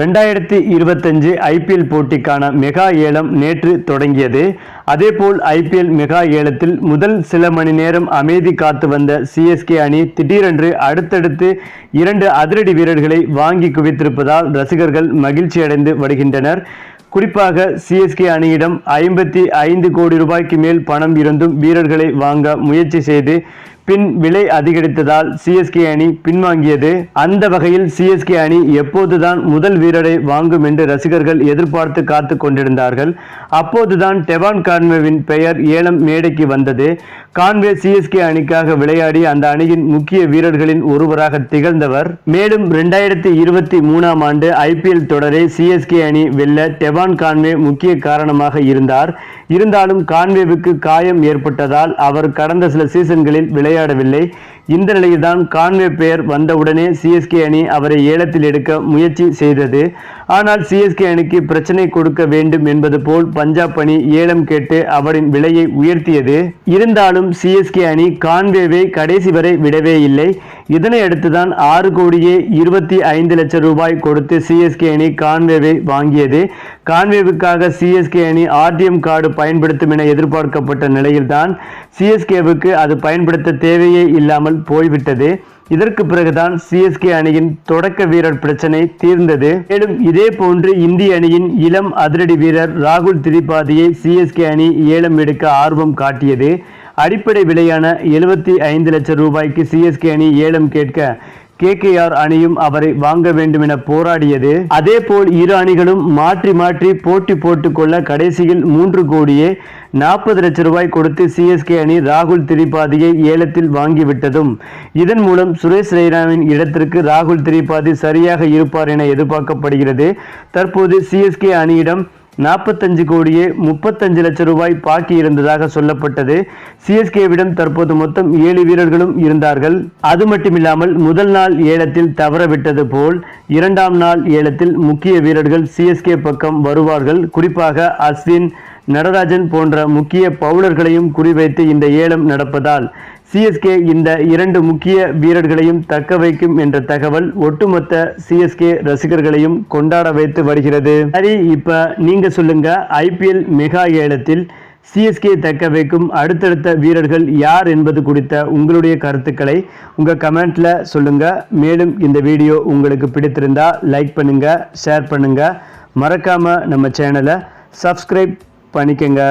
ரெண்டாயிரத்தி இருபத்தஞ்சு ஐபிஎல் போட்டிக்கான மெகா ஏலம் நேற்று தொடங்கியது. அதேபோல் ஐபிஎல் மெகா ஏலத்தில் முதல் சில மணி நேரம் அமைதி காத்து வந்த சிஎஸ்கே அணி திடீரென்று அடுத்தடுத்து இரண்டு அதிரடி வீரர்களை வாங்கி குவித்திருப்பதால் ரசிகர்கள் மகிழ்ச்சியடைந்து வருகின்றனர். குறிப்பாக சிஎஸ்கே அணியிடம் ஐம்பத்தி ஐந்து கோடி ரூபாய்க்கு மேல் பணம் இருந்தும் வீரர்களை வாங்க முயற்சி செய்து பின் விலை அதிகரித்ததால் சிஎஸ்கே அணி பின்வாங்கியது. அந்த வகையில் சிஎஸ்கே அணி எப்போதுதான் முதல் வீரரை வாங்கும் என்று ரசிகர்கள் எதிர்பார்த்து காத்து கொண்டிருந்தார்கள். அப்போதுதான் டெவான் கான்வேவின் பெயர் ஏலம் மேடைக்கு வந்தது. கான்வே சிஎஸ்கே அணிக்காக விளையாடி அந்த அணியின் முக்கிய வீரர்களின் ஒருவராக திகழ்ந்தவர். மேலும் இரண்டாயிரத்தி இருபத்தி மூணாம் ஆண்டு ஐபிஎல் தொடரை சிஎஸ்கே அணி வெல்ல டெவான் கான்வே முக்கிய காரணமாக இருந்தார். இருந்தாலும் கான்வேவுக்கு காயம் ஏற்பட்டதால் அவர் கடந்த சில சீசன்களில் விளை விளையாடவில்லை. இந்த நிலையில்தான் கான்வே பெயர் வந்தவுடனே சிஎஸ்கே அணி அவரை ஏலத்தில் எடுக்க முயற்சி செய்தது. ஆனால் சிஎஸ்கே அணிக்கு பிரச்சனை கொடுக்க வேண்டும் என்பது போல் பஞ்சாப் அணி ஏலம் கேட்டு அவரின் விலையை உயர்த்தியது. இருந்தாலும் சிஎஸ்கே அணி கான்வேவை கடைசி வரை விடவே இல்லை. இதனை அடுத்துதான் ஆறு கோடியே இருபத்தி ஐந்து லட்சம் ரூபாய் கொடுத்து சிஎஸ்கே அணி கான்வேவை வாங்கியது. கான்வேவுக்காக சிஎஸ்கே அணி ஆர்டிஎம் கார்டு பயன்படுத்தும் என எதிர்பார்க்கப்பட்ட நிலையில்தான் சிஎஸ்கேவுக்கு அது பயன்படுத்த தேவையே இல்லாமல் போய்விட்டது. இதற்கு பிறகுதான் சிஎஸ்கே அணியின் தொடக்க வீரர் பிரச்சனை தீர்ந்தது. மேலும் இதே போன்று இந்திய அணியின் இளம் அதிரடி வீரர் ராகுல் திரிபாதியை சிஎஸ்கே அணி ஏலம் எடுக்க ஆர்வம் காட்டியது. அடிப்படை விலையான எழுபத்தி ஐந்து லட்சம் ரூபாய்க்கு சிஎஸ்கே அணி ஏலம் கேட்க கேகேஆர் அணியும் அவரை வாங்க வேண்டும் என போராடியது. அதே போல் இரு அணிகளும் மாற்றி மாற்றி போட்டி போட்டுக்கொள்ள கடைசியில் மூன்று கோடியே நாற்பது லட்சம் ரூபாய் கொடுத்து சிஎஸ்கே அணி ராகுல் திரிபாதியை ஏலத்தில் வாங்கிவிட்டதும். இதன் மூலம் சுரேஷ் ரெய்னாவின் இடத்திற்கு ராகுல் திரிபாதி சரியாக இருப்பார் என எதிர்பார்க்கப்படுகிறது. தற்போது சிஎஸ்கே அணியிடம் நாற்பத்தஞ்சு கோடியே முப்பத்தஞ்சு லட்சம் ரூபாய் பாக்கி இருந்ததாக சொல்லப்பட்டது. சிஎஸ்கேவிடம் தற்போது மொத்தம் ஏழு வீரர்களும் இருந்தார்கள். அது மட்டுமில்லாமல் முதல் நாள் ஏலத்தில் தவறவிட்டது போல் இரண்டாம் நாள் ஏலத்தில் முக்கிய வீரர்கள் சிஎஸ்கே பக்கம் வருவார்கள். குறிப்பாக அஸ்வின் நடராஜன் போன்ற முக்கிய பவுலர்களையும் குறிவைத்து இந்த ஏலம் நடப்பதால் சிஎஸ்கே இந்த இரண்டு முக்கிய வீரர்களையும் தக்க வைக்கும் என்ற தகவல் ஒட்டுமொத்த சிஎஸ்கே ரசிகர்களையும் கொண்டாட வைத்து வருகிறது. சரி இப்ப நீங்க சொல்லுங்க ஐபிஎல் மெகா ஏலத்தில் சிஎஸ்கே தக்க வைக்கும் அடுத்தடுத்த வீரர்கள் யார் என்பது குறித்த உங்களுடைய கருத்துக்களை உங்கள் கமெண்ட்டில் சொல்லுங்கள் மேலும் இந்த வீடியோ உங்களுக்கு பிடித்திருந்தா லைக் பண்ணுங்க ஷேர் பண்ணுங்க. மறக்காமல் நம்ம சேனலை சப்ஸ்கிரைப் பண்ணிக்கங்க.